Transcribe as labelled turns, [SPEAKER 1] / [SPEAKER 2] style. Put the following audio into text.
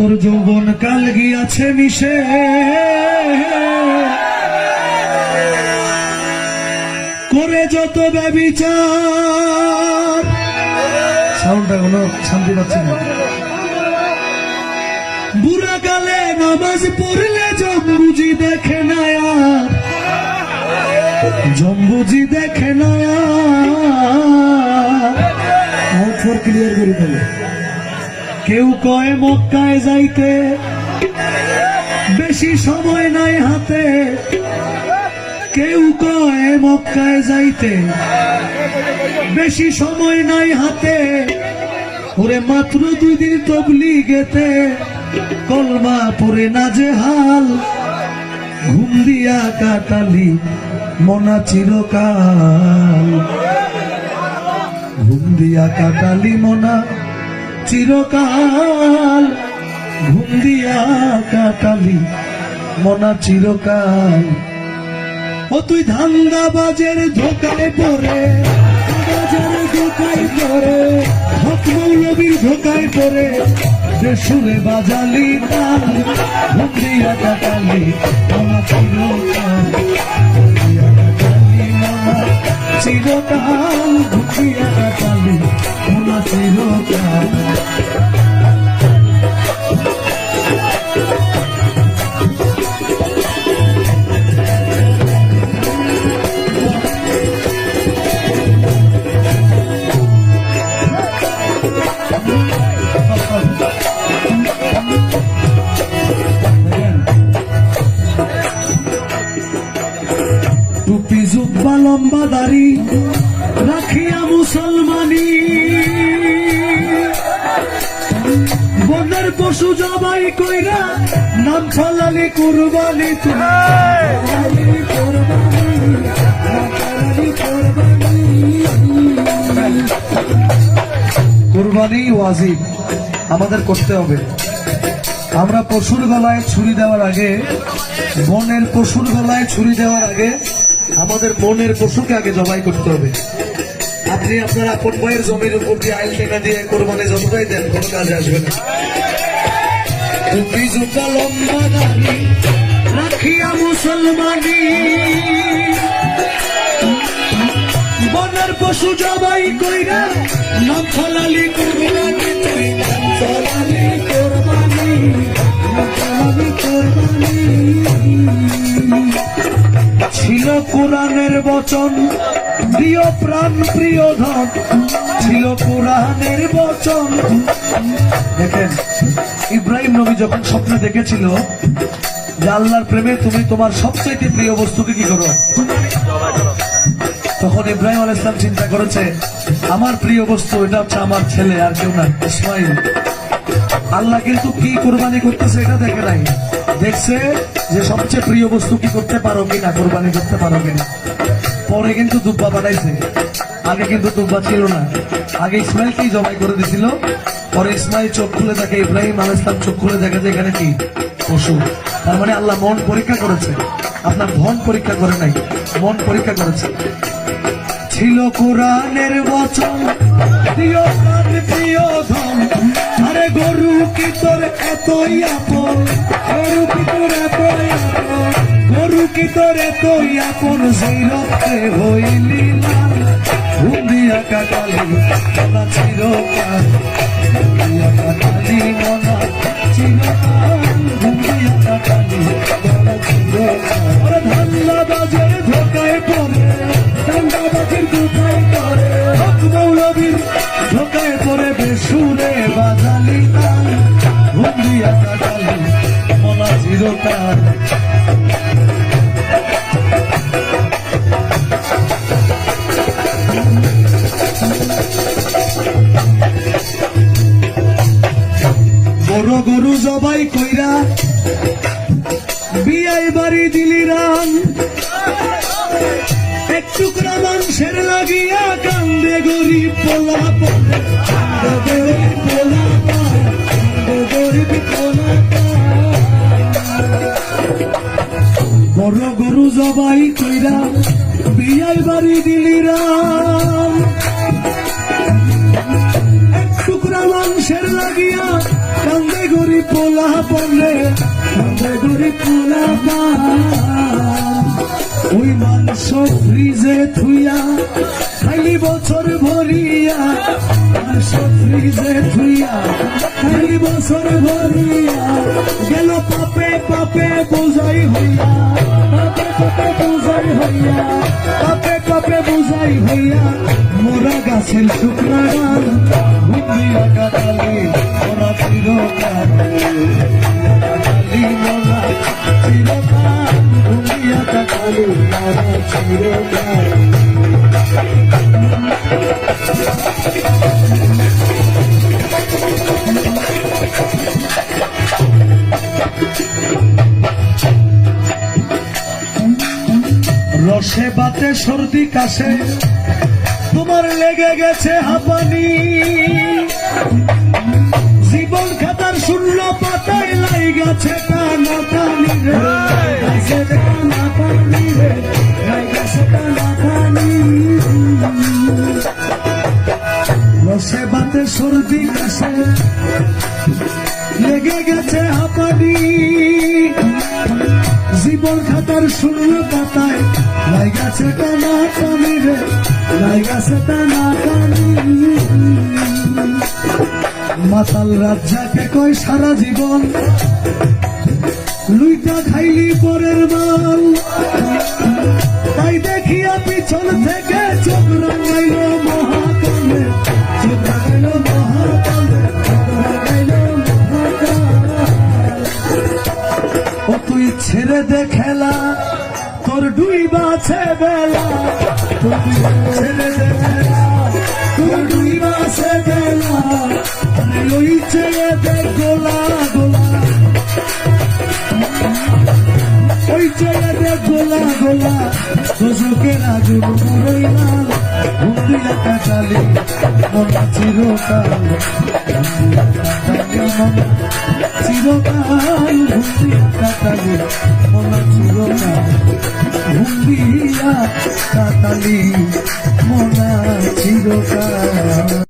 [SPEAKER 1] তোর যৌবন কাল গিয়াছে মিশে। করে যত ব্যবিচার। সাউন্ডটা কোনো শান্তি পাচ্ছি না। বুড়া কালে নামাজ পড়লে জম্বুজি দেখে না জম্বুজি দেখে না আর ক্লিয়ার করে ফেলে। কেউ কয় মক্কায় যাইতে। বেশি সময় নাই হাতে। কেউ কয় মক্কায় যাইতে। বেশি সময় নাই হাতে। ওরে মাত্র দুই দিন তবলি গেতে কলমা পরে না যে হাল। ঘুম দিয়া কাটালি মনা চিরকাল। ঘুম দিয়া কাটালি মনা চিরকাল ঘুম দিয়া কাটালি, মনা চিরকাল। ও তুই ধান্দা বাজের ধোকায় পড়ে বাজার ধোকায় পড়ে, হক মৌলবীর ধোকায় পড়ে দেশুরে বাজালি তাল ঘুম দিয়া কাটালি, মনা চিরকাল। চিরকাল ঘুম কালি মনা চিরকাল জুব্বা লম্বা দাড়ি রাখিয়া মুসলমানি পশু জবাই কইরা নাম কুরবানি। কুরবানি ওয়াজিব, আমাদের করতে হবে আমরা পশুর গলায় ছুরি দেওয়ার আগে, বনের পশুর গলায় ছুরি দেওয়ার আগে আমাদের বনের পশুকে আগে জবাই করতে হবে। আপনি আপনার আপন ভাইয়ের জমির উপর দিয়ে আইল টেকা দিয়ে কোরবানি যতটাই দেন, কোনো কাজে আসবে না। টুপি জুতা লম্বা দাড়ি রাখিয়া মুসলমানি। বনের পশু জবাই কইরা নাম ফলালি তুই ফলালি কোরআনের বচন, প্রিয় প্রাণ, প্রিয় ধন, ছিল কোরআনের বচন। দেখেন, ইব্রাহিম নবী যখন স্বপ্নে দেখেছিল আল্লাহর প্রেমে তুমি তোমার সবচাইতে প্রিয় বস্তুকে কি করো? তখন ইব্রাহিম আল ইসলাম চিন্তা করেছে, আমার প্রিয় বস্তু এটা হচ্ছে আমার ছেলে আর কেউ না, ইসমাইল। আল্লাহ কিন্তু কি কোরবানি করতেছে এটা দেখে নাই। দেখছে যে সবচেয়ে প্রিয় বস্তু কি করতে পারো কিনা, কোরবানি করতে পারো কিনা। পরে কিন্তু দুব্বা বানাইছে। আগে কিন্তু দুব্বা ছিল না। আগে ইসমাইলকেই জবাই করে দিছিল। পরে ইসমাইল চোখ খুলে দেখে, ইব্রাহিম আল ইসলাম চোখ খুলে দেখে যে এখানে কি পশু। তার মানে আল্লাহ মন পরীক্ষা করেছে। আপনার ধন পরীক্ষা করে নাই, মন পরীক্ষা করেছে। ছিল কোরআনের বচন, প্রিয় প্রিয় ধন। আরে গরু কি তোর এতই আপন গরু কি তোর এতই আপন গরু তোর এতই আপন সেই রক্তে হইলি লাল কাটালি মনা চিরকাল হুন্দিয়া কাটালি মনা চিরকাল জবাই কইরা বিয়াই বাড়ি দিলি রান। এক টুকরা মাংসের লাগিয়া কান্দে গরিব পোলা বড় গরু জবাই কইরা বিয়াই বাড়ি দিলি রাম এক মাংসের লাগিয়া কান্দে পোলা বলে কান্দে গরি পোলা ওই মাংস ফ্রিজে থুইয়া, খাইলি বছর ভরিয়া। মাংস ফ্রিজে থুইয়া, খাইলি বছর ভরিয়া। গেল পাপে পাপে বোঝাই হইয়া, পাপে পাপে বোঝাই হইয়া, পাপে পাপে বোঝাই হইয়া, মোরা গাছের শুকনা ডাল ঘুমিয়া কাটালি রসে বাতে সর্দি কাশে তোমার লেগে গেছে হাঁপানি। শূন্য পাতায় লাই গেছে রে। গেছে রে লাই গেছে রসে বাতে সর্দি কাশে। লেগে গেছে হাঁপানি। জীবন খাতার শূন্য পাতায়। লাইগাছে টানা টানি রে লাইগাছে টানা টানি মাতাল রাজ্জাকে কয় সারা জীবন। লুইটা খাইলি পরের মাল। তাই দেখিয়া পিছন থেকে চোখ রাঙাইল মহাকালে। চোখ মহাকালে ও তুই ছেড়ে দে খেলা, তোর ডুই বাছে বেলা। তুই ছেড়ে দে খেলা, তোর ডুই বাছে বেলা। আরে ওই গোলা গোলা ওই ছেড়ে গোলা গোলা সুযোগের আগুন মরই না কাটালি মনা চিরকাল চিরকাল হুন্দিয়া কাটালি মনা চিরকাল হুন্দিয়া কাটালি মনা চিরকাল